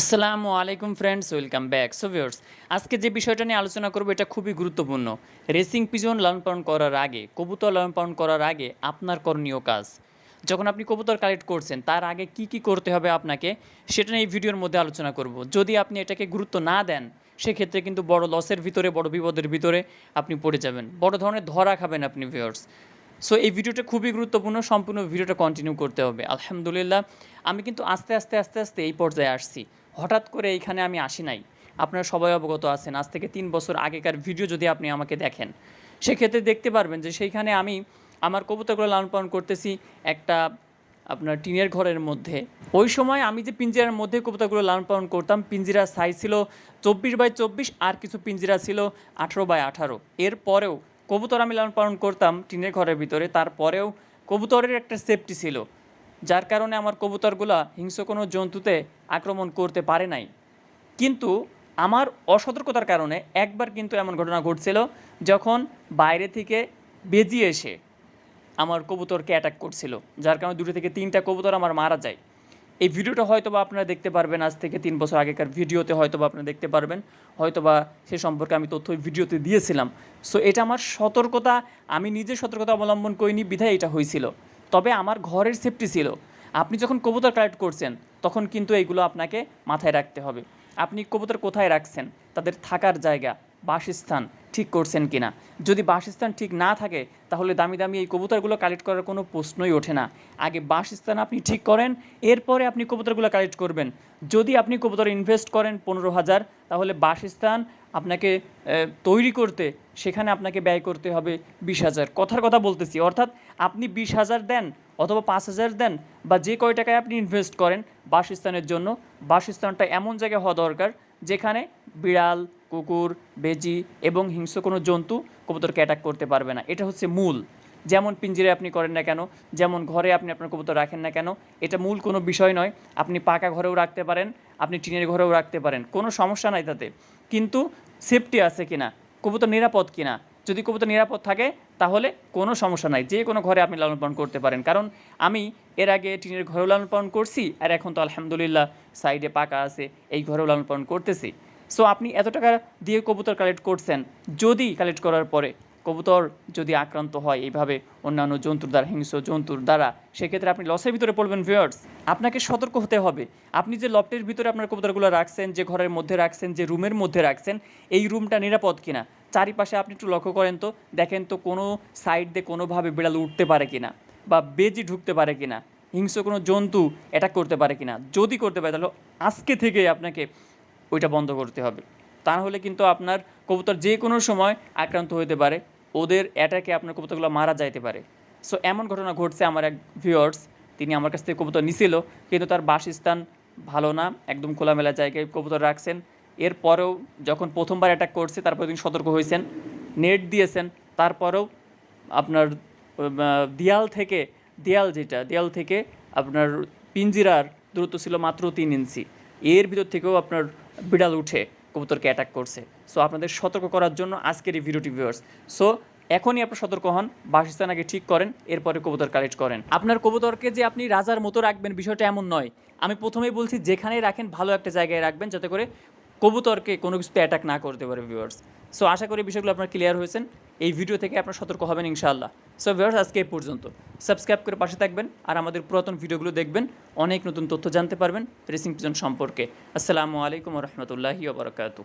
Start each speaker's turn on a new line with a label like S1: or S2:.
S1: আসসালামু আলাইকুম friends welcome back so viewers আজকে যে বিষয়টা নিয়ে আলোচনা করব, এটা খুবই গুরুত্বপূর্ণ। রেসিং পিজন লালন পালন করার আগে, কবুতর লালন পালন করার আগে আপনার করণীয় কাজ। যখন আপনি কবুতর কালেক্ট করছেন, তার আগে কি কি করতে হবে আপনাকে, সেটা নিয়ে এই ভিডিওর মধ্যে আলোচনা করব। যদি আপনি এটাকে গুরুত্ব না দেন, সেক্ষেত্রে কিন্তু বড় লসের ভিতরে, বড় বিপদের ভিতরে আপনি পড়ে যাবেন। বড় ধরনের ধরা খাবেন আপনি ভিউয়ার্স সো এই ভিডিওটা খুবই গুরুত্বপূর্ণ, সম্পূর্ণ ভিডিওটা কন্টিনিউ করতে হবে। আলহামদুলিল্লাহ, আমি কিন্তু আস্তে আস্তে আস্তে আস্তে এই পর্যায়ে আসছি। হঠাৎ করে এইখানে আমি আসি নাই। আপনারা সবাই অবগত আছেন, আজ থেকে তিন বছর আগেকার ভিডিও যদি আপনি আমাকে দেখেন, সেক্ষেত্রে দেখতে পারবেন যে সেইখানে আমি আমার কবুতরগুলো লালন পালন করতেছি একটা আপনার টিনের ঘরের মধ্যে। ওই সময় আমি যে পিঞ্জিরার মধ্যে কবুতরগুলো লালন পালন করতাম, পিঞ্জিরার সাইজ ছিল চব্বিশ বাই চব্বিশ আর কিছু পিঞ্জিরা ছিল আঠারো বাই আঠারো। এরপরেও কবুতর আমি লালন পালন করতাম টিনের ঘরের ভিতরে, তারপরেও কবুতরের একটা সেফটি ছিল। যার কারণে আমার কবুতরগুলা হিংস্র কোনো জন্তুতে আক্রমণ করতে পারে নাই। কিন্তু আমার অসতর্কতার কারণে একবার কিন্তু এমন ঘটনা ঘটছিল যখন বাইরে থেকে বেজিয়ে এসে আমার কবুতরকে অ্যাটাক করছিল, যার কারণে দুটো থেকে তিনটা কবুতর আমার মারা যায়। এই ভিডিওটা হয়তো বা আপনারা দেখতে পারবেন, আজ থেকে তিন বছর আগেকার ভিডিওতে হয়তো বা আপনারা দেখতে পারবেন। হয়তো বা সে সম্পর্কে আমি তথ্য ভিডিওতে দিয়েছিলাম। সো এটা আমার সতর্কতা, আমি নিজে সতর্কতা অবলম্বন করিনি, বিধায় এটা হয়েছিল। তবে আমার ঘরের সেফটি ছিল। আপনি যখন কবুতর কালেক্ট করছেন, তখন কিন্তু এইগুলো আপনাকে মাথায় রাখতে হবে। আপনি কবুতর কোথায় রাখছেন? তাদের থাকার জায়গা, বাসস্থান ঠিক করছেন কিনা? যদি বাসস্থান ঠিক না থাকে, তাহলে দামি দামি এই কবুতরগুলো কালেক্ট করার কোনো প্রশ্নই ওঠে না। আগে বাসস্থান আপনি ঠিক করেন, এরপরে আপনি কবুতরগুলো কালেক্ট করবেন। যদি আপনি কবুতর ইনভেস্ট করেন পনেরো হাজার, তাহলে বাসস্থান আপনাকে তৈরি করতে, সেখানে আপনাকে ব্যয় করতে হবে বিশ হাজার। কথার কথা বলতেছি, অর্থাৎ আপনি বিশ হাজার দেন অথবা পাঁচ হাজার দেন বা যে কয় টাকায় আপনি ইনভেস্ট করেন বাসস্থানের জন্য, বাসস্থানটা এমন জায়গায় হওয়া দরকার যেখানে বিড়াল, কুকুর, বেজি এবং হিংস্র কোনো জন্তু কবুতরকে অ্যাটাক করতে পারবে না। এটা হচ্ছে মূল। যেমন পিঞ্জিরে আপনি করেন না কেন, যেমন ঘরে আপনি আপনার কবুতর রাখেন না কেন, এটা মূল কোনো বিষয় নয়। আপনি পাকা ঘরেও রাখতে পারেন, আপনি টিনের ঘরেও রাখতে পারেন, কোনো সমস্যা নাই তাতে। কিন্তু সেফটি আছে কিনা, কবুতর নিরাপদ কিনা, যদি কবুতর নিরাপদ থাকে, তাহলে কোনো সমস্যা নাই। যে কোনো ঘরে আপনি লালন পালন করতে পারেন। কারণ আমি এর আগে টিনের ঘরেও লালন পালন করছি, আর এখন তো আলহামদুলিল্লাহ সাইডে পাকা আছে, এই ঘরেও লালন পালন করতেছি। সো আপনি এত টাকা দিয়ে কবুতর কালেক্ট করছেন, যদি কালেক্ট করার পরে কবুতর যদি আক্রান্ত হয় এইভাবে অন্যান্য জন্তুর দ্বারা, হিংস্র জন্তুর দ্বারা, সেক্ষেত্রে আপনি লসের ভিতরে পড়বেন ভিউয়ার্স আপনাকে সতর্ক হতে হবে। আপনি যে লফটের ভিতরে আপনার কবুতরগুলো রাখছেন, যে ঘরের মধ্যে রাখছেন, যে রুমের মধ্যে রাখছেন, এই রুমটা নিরাপদ কিনা? চারিপাশে আপনি একটু লক্ষ্য করেন তো, দেখেন তো কোনো সাইড দিয়ে কোনোভাবে বিড়াল উঠতে পারে কিনা? বা বেজি ঢুকতে পারে কিনা? হিংস্র কোনো জন্তু অ্যাটাক করতে পারে কিনা? যদি করতে পারে, তাহলে আজকে থেকে আপনাকে ওইটা বন্ধ করতে হবে। তা না হলে কিন্তু আপনার কবুতর যে কোনো সময় আক্রান্ত হতে পারে। ওদের অ্যাটাকে আপনার কবুতরগুলো মারা যাইতে পারে। সো এমন ঘটনা ঘটছে আমার এক ভিউয়ার্স তিনি আমার কাছ থেকে কবুতর নিছিল, কিন্তু তার বাসস্থান ভালো না, একদম খোলামেলা জায়গায় কবুতর রাখছেন। এরপরেও যখন প্রথমবার অ্যাটাক করছে তারপরে তিনি সতর্ক হয়েছেন নেট দিয়েছেন, তারপরেও আপনার দেয়াল থেকে, দেয়াল যেটা, দেয়াল থেকে আপনার পিঞ্জিরার দূরত্ব ছিল মাত্র তিন ইঞ্চি। এর ভিতর থেকেও আপনার বিড়াল উঠে। কবুতরকে অ্যাটাক করছে। সো আপনাদের সতর্ক করার জন্য আজকের এই ভিডিওটি ভিউয়ার্স সো এখনই আপনার সতর্ক হন, বাসস্থান আগে ঠিক করেন, এরপরে কবুতর কালেক্ট করেন। আপনার কবুতরকে যে আপনি রাজার মতো রাখবেন, বিষয়টা এমন নয়। আমি প্রথমেই বলছি, যেখানেই রাখেন, ভালো একটা জায়গায় রাখবেন, যাতে করে কবুতরকে কোনো কিছুতে অ্যাটাক না করতে পারে ভিউয়ার্স সো আশা করি বিষয়গুলো আপনার ক্লিয়ার হয়েছেন। এই ভিডিও থেকে আপনার সতর্ক হবেন ইনশাআল্লাহ। সো ভিউয়ার্স আজকে এই পর্যন্ত। সাবস্ক্রাইব করে পাশে থাকবেন আর আমাদের পুরাতন ভিডিওগুলো দেখবেন। অনেক নতুন তথ্য জানতে পারবেন রেসিং পিজন সম্পর্কে। আসসালামু আলাইকুম রহমতুল্লাহি ওবরাকাতু